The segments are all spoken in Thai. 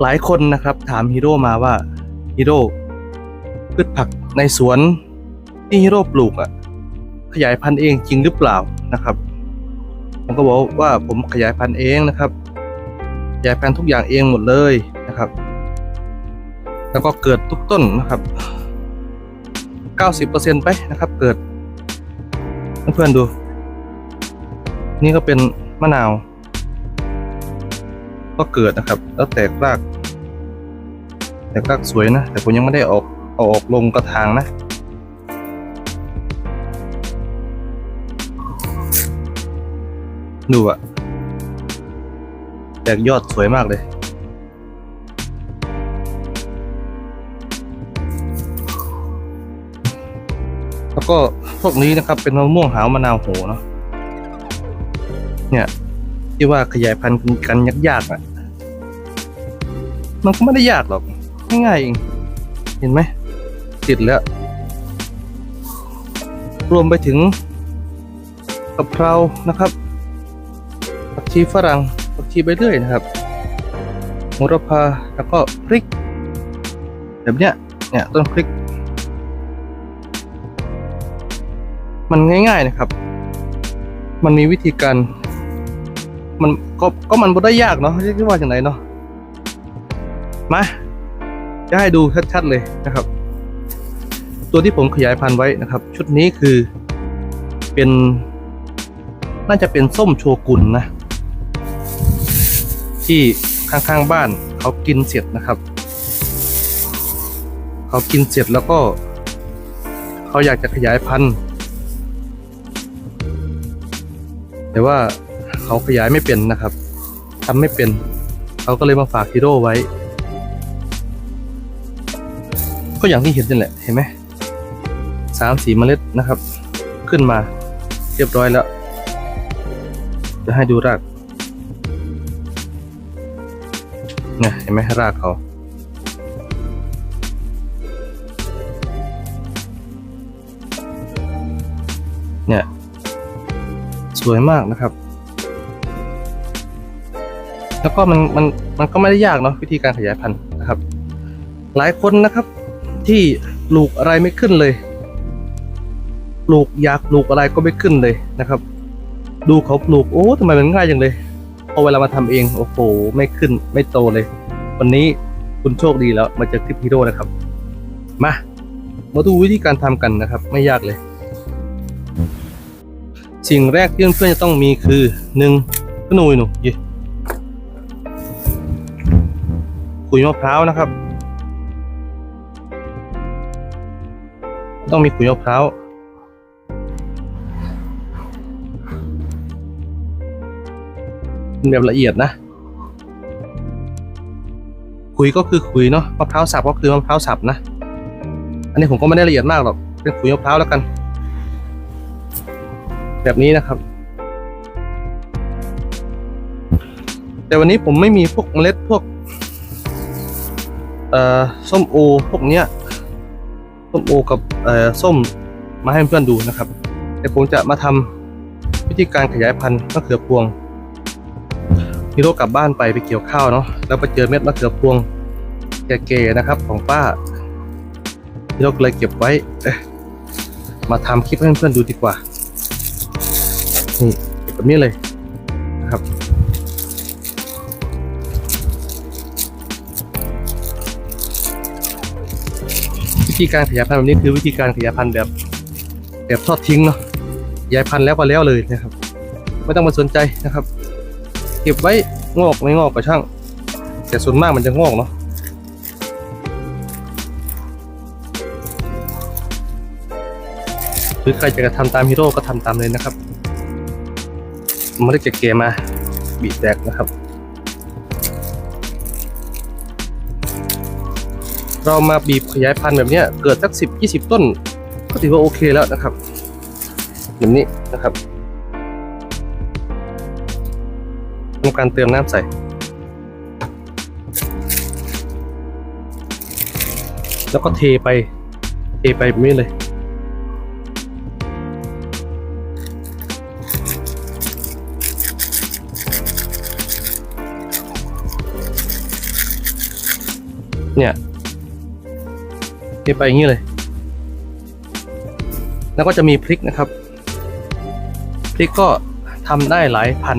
หลายคนนะครับถามฮีโร่มาว่าฮีโร่พืชผักในสวนที่ฮีโร่ปลูกอะขยายพันธุ์เองจริงหรือเปล่านะครับ ผมก็บอกว่าผมขยายพันธุ์เองนะครับ ขยายพันธุ์ทุกอย่างเองหมดเลยนะครับ แล้วก็เกิดทุกต้นนะครับ 90%ไปนะครับ เกิดเพื่อนๆดู นี่ก็เป็นมะนาว ก็เกิดนะครับ แล้วแตกราก แตกรากสวยนะ แต่ผมยังไม่ได้ออกเอาออกลงกระถางนะ ดูอะแตกยอดสวยมากเลยแล้วก็พวกนี้นะครับเป็นมะม่วงหาวมะนาวโหเนาะเนี่ย ที่ว่าขยายพันธุ์กันยากๆอะ มันก็ไม่ได้ยากหรอก ง่ายๆเอง เห็นไหม ติดแล้ว รวมไปถึงกะเพรานะครับผักชีฝรั่งผักชีใบเลื่อยนะครับโหระพาแล้วก็พริก แบบเนี้ยเนี่ยต้นพริก มันง่าย ๆนะครับ มันมีวิธีการ มันก็ก็มันบ่ได้ยากเนาะเรียกว่าอย่างไรเนาะมาจะให้ดูชัดๆเลยนะครับ ตัวที่ผมขยายพันธุ์ไว้นะครับ ชุดนี้คือเป็น น่าจะเป็นส้มโชกุนนะ ที่ข้างๆบ้านเขากินเสร็จนะครับ เขากินเสร็จแล้วก็ เขาอยากจะขยายพันธุ์แต่ว่า เขาขยายไม่เป็นนะครับทำไม่เป็น เขาก็เลยมาฝากฮีโร่ไว้ ก็อย่างที่เห็นนี่แหละเห็นไหมสามสีเมล็ดนะครับ ขึ้นมาเรียบร้อยแล้วจะให้ดูรากเนี่ยเห็นไหมรากเขาเนี่ย สวยมากนะครับ แล้วก็มันมันมันก็ไม่ได้ยากเนาะวิธีการขยายพันธุ์นะครับ หลายคนนะครับ ที่ปลูกอะไรไม่ขึ้นเลยปลูกอยากปลูกอะไรก็ไม่ขึ้นเลยนะครับ ดูเขาปลูกโอ้ทำไมมันง่ายจังเลยพอเวลามาทำเองโอ้โหไม่ขึ้นไม่โตเลย วันนี้คุณโชคดีแล้วมาเจอคลิปฮีโร่นะครับ มามาดูวิธีการทำกันนะครับ ไม่ยากเลย สิ่งแรกที่เพื่อนๆจะต้องมีคือหนึ่งขนุยหนูยี่ ขุยมะพร้าวนะครับ ต้องมีขุยมะพร้าวแบบละเอียดนะขุยก็คือขุยเนาะมะพร้าวสับก็คือมะพร้าวสับนะ อันนี้ผมก็ไม่ได้ละเอียดมากหรอก เป็นขุยมะพร้าวแล้วกัน แบบนี้นะครับ แต่วันนี้ผมไม่มีพวกเมล็ดพวก เอ่อส้มโอพวกเนี้ยส้มโอกับเอ่อส้มมาให้เพื่อนดูนะครับแต่ผมจะมาทำวิธีการขยายพันธุ์มะเขือพวงฮีโร่กลับบ้านไปไปเกี่ยวข้าวเนาะแล้วไปเจอเม็ดมะเขือพวงแก่ๆนะครับ ของป้าฮีโร่ก็เลยเก็บไว้มาทำคลิปให้เพื่อนๆดูดีกว่านี่แบบนี้เลยนะครับ วิธีการขยายพันธุ์แบบนี้คือวิธีการขยายพันธุ์แบบแบบทอดทิ้งเนาะขยายพันธุ์แล้วก็แล้วเลยนะครับ ไม่ต้องมาสนใจนะครับ เก็บไว้งอกไม่งอกก็ช่าง แต่ส่วนมากมันจะงอกเนาะหรือใครจะทำตามฮีโร่ก็ทำตามเลยนะครับไมาได้เก๋ๆมาบีแตกนะครับ เรามาบีบขยายพันธุ์แบบนี้เกิดสักสิบยี่สิบต้น ก็ถือว่าโอเคแล้วนะครับแบบนี้นะครับทำการเติมน้ำใส่แล้วก็เทไป เทไปแบบนี้เลย เนี่ย เทไปอย่างนี้เลย แล้วก็จะมีพริกนะครับ พริกก็ทำได้หลายพัน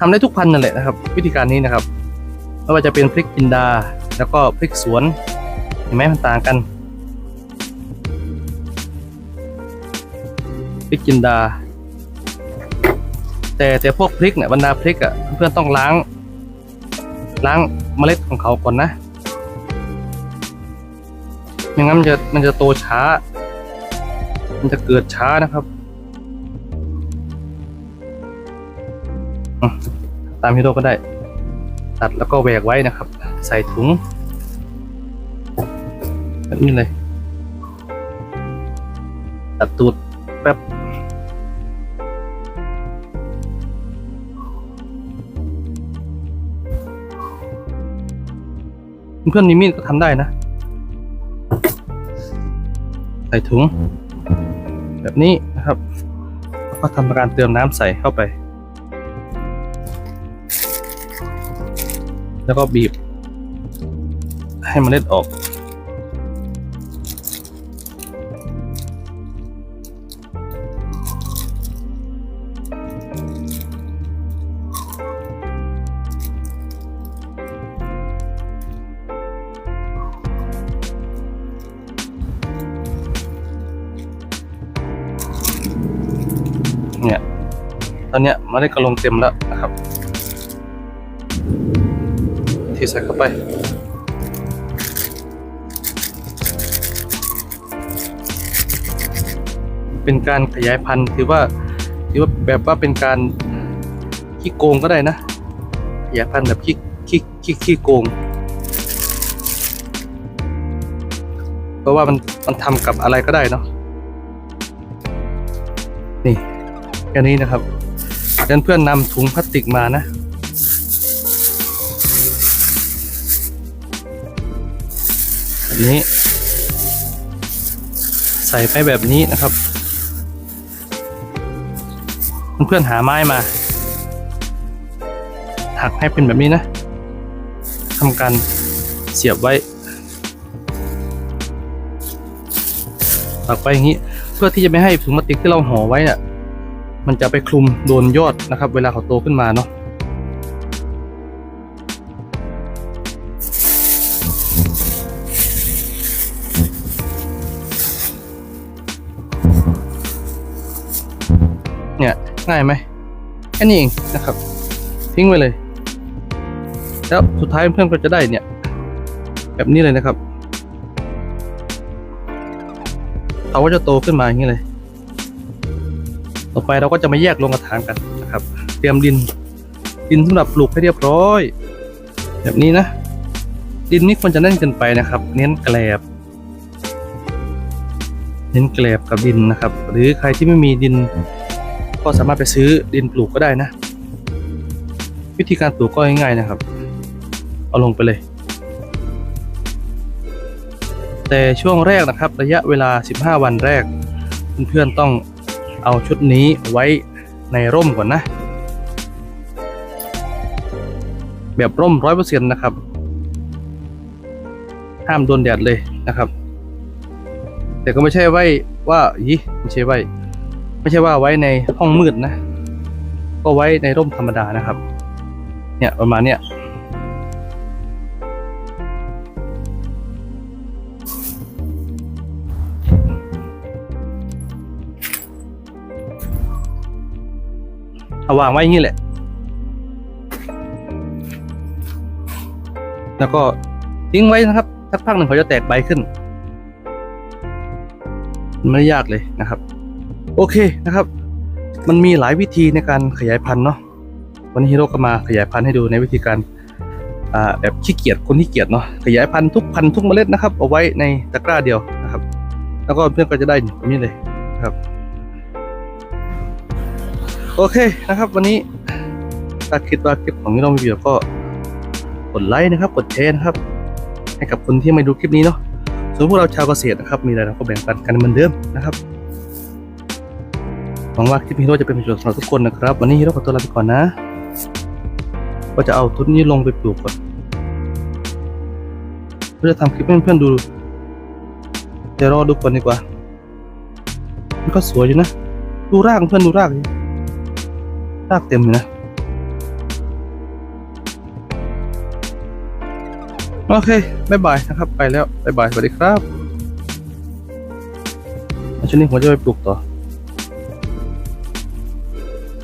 ทำได้ทุกพันนั่นแหละนะครับ วิธีการนี้นะครับไม่ว่าจะเป็นพริกจินดา แล้วก็พริกสวนเห็นไหมมันต่างกันพริกจินดา แต่แต่พวกพริกเนี่ยบรรดาพริกอะ่ะเพื่อนต้องล้าง ล้างเมล็ดของเขาก่อนนะ ไม่งั้นมันจะมันจะโตช้า มันจะเกิดช้านะครับ ตามฮีโร่ก็ได้ ตัดแล้วก็แหวกไว้นะครับ ใส่ถุงแบบนี้เลย ตัดตูดแป๊บเพื่อนๆมีมีดก็ทำได้นะ ใส่ถุง แบบนี้นะครับแล้วก็ทำการเติมน้ำใส่เข้าไป แล้วก็บีบ ให้มเมล็ดออก เนี่ย ตอนเนี้ยมล็ดก็ลงเต็มแล้วนะครับที่ใส่เข้าไปเป็นการขยายพันธุ์ถือว่าถือว่าแบบว่าเป็นการขี้โกงก็ได้นะ ขยายพันธุ์แบบขี้ขี้ขี้ขี้โกง เพราะว่ามันมันทำกับอะไรก็ได้เนาะนี่ แค่นี้นะครับเพื่อนเพื่อนนำถุงพลาสติกมานะ แบบนี้ ใส่ไปแบบนี้นะครับ เพื่อนๆหาไม้มา หักให้เป็นแบบนี้นะทำการเสียบไว้ปักไว้อย่างนี้ เพื่อที่จะไม่ให้ถุงพลาสติกที่เราห่อไว้เนี่ย มันจะไปคลุมโดนยอดนะครับ เวลาเขาโตขึ้นมาเนาะเนี่ยง่ายไหมแค่นี้เองนะครับ ทิ้งไว้เลย แล้วสุดท้ายเพื่อนก็จะได้เนี่ย แบบนี้เลยนะครับเขาก็จะโตขึ้นมาอย่างนี้เลย ต่อไปเราก็จะมาแยกลงกระถางกันนะครับ เตรียมดินดินสำหรับปลูกให้เรียบร้อย แบบนี้นะ ดินนี่ควรจะแน่นเกินไปนะครับ เน้นแกลบ เน้นแกลบกับดินนะครับ หรือใครที่ไม่มีดิน ก็สามารถไปซื้อดินปลูกก็ได้นะ วิธีการปลูกก็ง่ายๆนะครับ เอาลงไปเลย แต่ช่วงแรกนะครับ ระยะเวลา 15 วันแรก เพื่อนๆต้อง เอาชุดนี้ไว้ในร่มก่อนนะ แบบร่มร้อยเปอร์เซ็นต์นะครับ ห้ามโดนแดดเลยนะครับ แต่ก็ไม่ใช่ไว้ว่าอีไม่ใช่ไว้ ไม่ใช่ว่าไว้ในห้องมืดนะ ก็ไว้ในร่มธรรมดานะครับ เนี่ยประมาณเนี้ย เอาวางไว้อย่างนี้แหละ แล้วก็ทิ้งไว้นะครับสักพักหนึ่งเขาจะแตกใบขึ้นมันไม่ยากเลยนะครับ โอเคนะครับ มันมีหลายวิธีในการขยายพันธุ์เนาะวันนี้ฮีโร่ก็มาขยายพันธุ์ให้ดูในวิธีการแบบขี้เกียจคนที่เกียจเนาะขยายพันธุ์ทุกพันธุ์ทุกเมล็ดนะครับ เอาไว้ในตะกร้าเดียวนะครับ แล้วก็เพื่อนก็จะได้แบบนี้เลยนะครับ โอเคนะครับ วันนี้ถ้าคิดว่าคลิปของนี้เรามีประโยชน์ก็กดไลค์นะครับ กดแชร์นะครับ ให้กับคนที่ไม่ดูคลิปนี้เนาะส่วนพวกเราชาวเกษตรนะครับ มีอะไรเราก็แบ่งปันกันเหมือนเดิมนะครับหวังว่าคลิปนี้เราจะเป็นประโยชน์สำหรับทุกคนนะครับ วันนี้ฮีโร่ขอตัวลาไปก่อนนะ ก็จะเอาทุนนี้ลงไปปลูกก่อนเพื่อจะทำคลิปให้เพื่อนๆดูเดี๋ยวรอดูก่อนดีกว่า มันก็สวยอยู่นะ ดูรากเพื่อนดูรากดิ รากเต็มเลยนะ โอเคบายบายนะครับ ไปแล้วบายบายสวัสดีครับแล้วช่วงนี้ผมจะไปปลูกต่อ